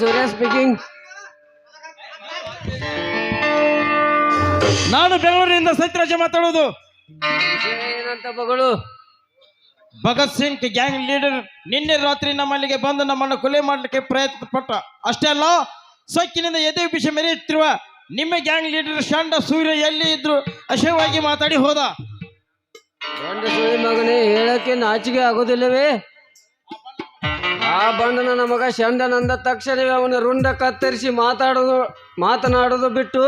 ಸೂರ್ಯ speaking ನಾನು ಬೆಂಗಳೂರಿನಿಂದ ಸತ್ಯರಾಜ ಮಾತಾಡೋದು ಏನಂತ ಮಗಳು. ಭಗತ್ ಸಿಂಗ್ ಗ್ಯಾಂಗ್ ಲೀಡರ್ ನಿನ್ನೆ ರಾತ್ರಿ ನಮ್ಮಲ್ಲಿಗೆ ಬಂದು ನಮ್ಮನ್ನು ಕೊಲೆ ಮಾಡಲಿಕ್ಕೆ ಪ್ರಯತ್ನ ಪಟ್ಟ ಅಷ್ಟೇ ಅಲ್ಲ ಸೊಕ್ಕಿನಿಂದ ಎದೆ ವಿಷ ಮೆರೆಯುತ್ತಿರುವ ನಿಮ್ಮ ಗ್ಯಾಂಗ್ ಲೀಡರ್ ಶಾಂಡ ಸೂರ್ಯ ಎಲ್ಲಿ ಇದ್ರು ಅಶಯವಾಗಿ ಮಾತಾಡಿ ಹೋದ. ಗಂಡ ಸುಳಿ ಮಗನೇ ಹೇಳಕ್ಕೆ ನಾಚಿಕೆ ಆಗೋದಿಲ್ಲವೇ? ಆ ಬಂಡನ ಮಗ ಶಂಡನಂದ ತಕ್ಷಣವೇ ಅವನ ರುಂಡ ಕತ್ತರಿಸಿ ಮಾತಾಡೋದು ಮಾತನಾಡೋದು ಬಿಟ್ಟು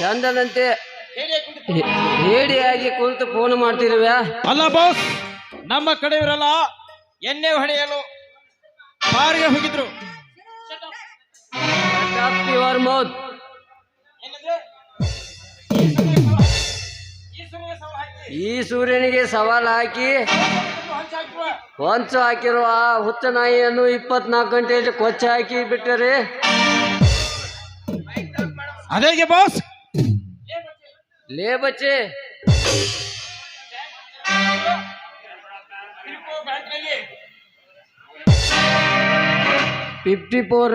ಚಂದನಂತೆ ಹೇಡಿಯಾಗಿ ಕುಳಿತು ಫೋನ್ ಮಾಡ್ತಿರುವ. ಅಲ್ಲ ಬಾಸ್ ನಮ್ಮ ಕಡೆಯವರೆಲ್ಲ ಎಣ್ಣೆ ಹೊಡೆಯಲು ಬಾರಿಗೆ ಹೋಗಿದ್ರು. ಯುವರ್ ಮೌತ್ ಈ ಸೂರ್ಯನಿಗೆ ಸವಾಲ್ ಹಾಕಿ ಹೊಂಚು ಹಾಕಿರುವ ಆ ಹುಚ್ಚ ನಾಯಿಯನ್ನು ಇಪ್ಪತ್ನಾಲ್ಕು ಗಂಟೆಯಲ್ಲಿ ಕೊಚ್ಚ ಹಾಕಿ ಬಿಟ್ಟರೆ? ಅದೇಗೆ ಬಾಸ್. ಲೇ ಬಚ್ಚೆ. ಫಿಫ್ಟಿ ಫೋರ್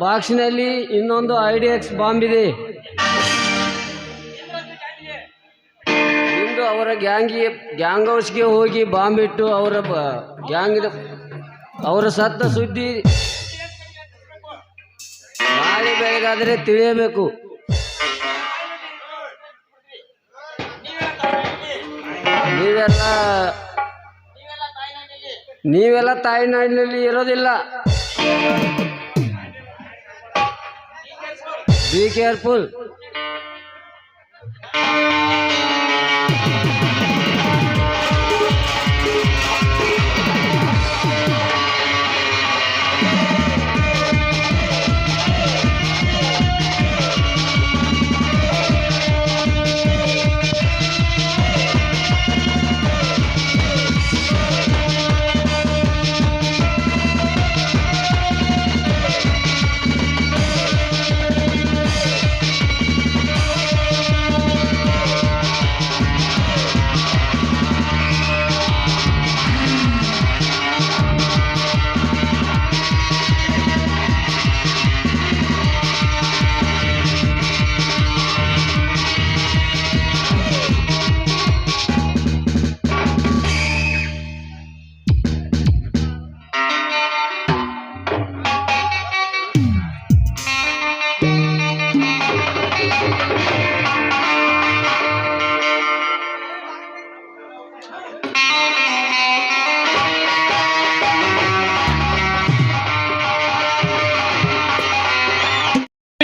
ಬಾಕ್ಸ್ನಲ್ಲಿ ಇನ್ನೊಂದು ಐಡಿಎಕ್ಸ್ ಬಾಂಬ್ ಇದೆ ಅವರ ಗ್ಯಾಂಗಿ ಗ್ಯಾಂಗ್ ಹೌಸ್ಗೆ ಹೋಗಿ ಬಾಂಬ್ ಇಟ್ಟು ಅವರ ಗ್ಯಾಂಗಿನ ಅವರ ಸತ್ತ ಸುದ್ದಿ ನಾಳೆ ಬೆಳಗಾದರೆ ತಿಳಿಯಬೇಕು. ನೀವೆಲ್ಲ ನೀವೆಲ್ಲ ತಾಯಿನಾಡಿನಲ್ಲಿ ಇರೋದಿಲ್ಲ. ಬಿ ಕೇರ್ಫುಲ್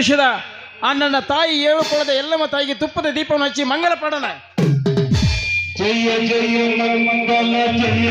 ದೇಶದ ಆ ನನ್ನ ತಾಯಿ ಏಳು ಕೊಳದ ಎಲ್ಲಮ್ಮ ತಾಯಿಗೆ ತುಪ್ಪದ ದೀಪವನ್ನು ಹಚ್ಚಿ ಮಂಗಲ ಪಡೋಣ ಜಯ ಜಯ ಮಂಗಲ ಜಯ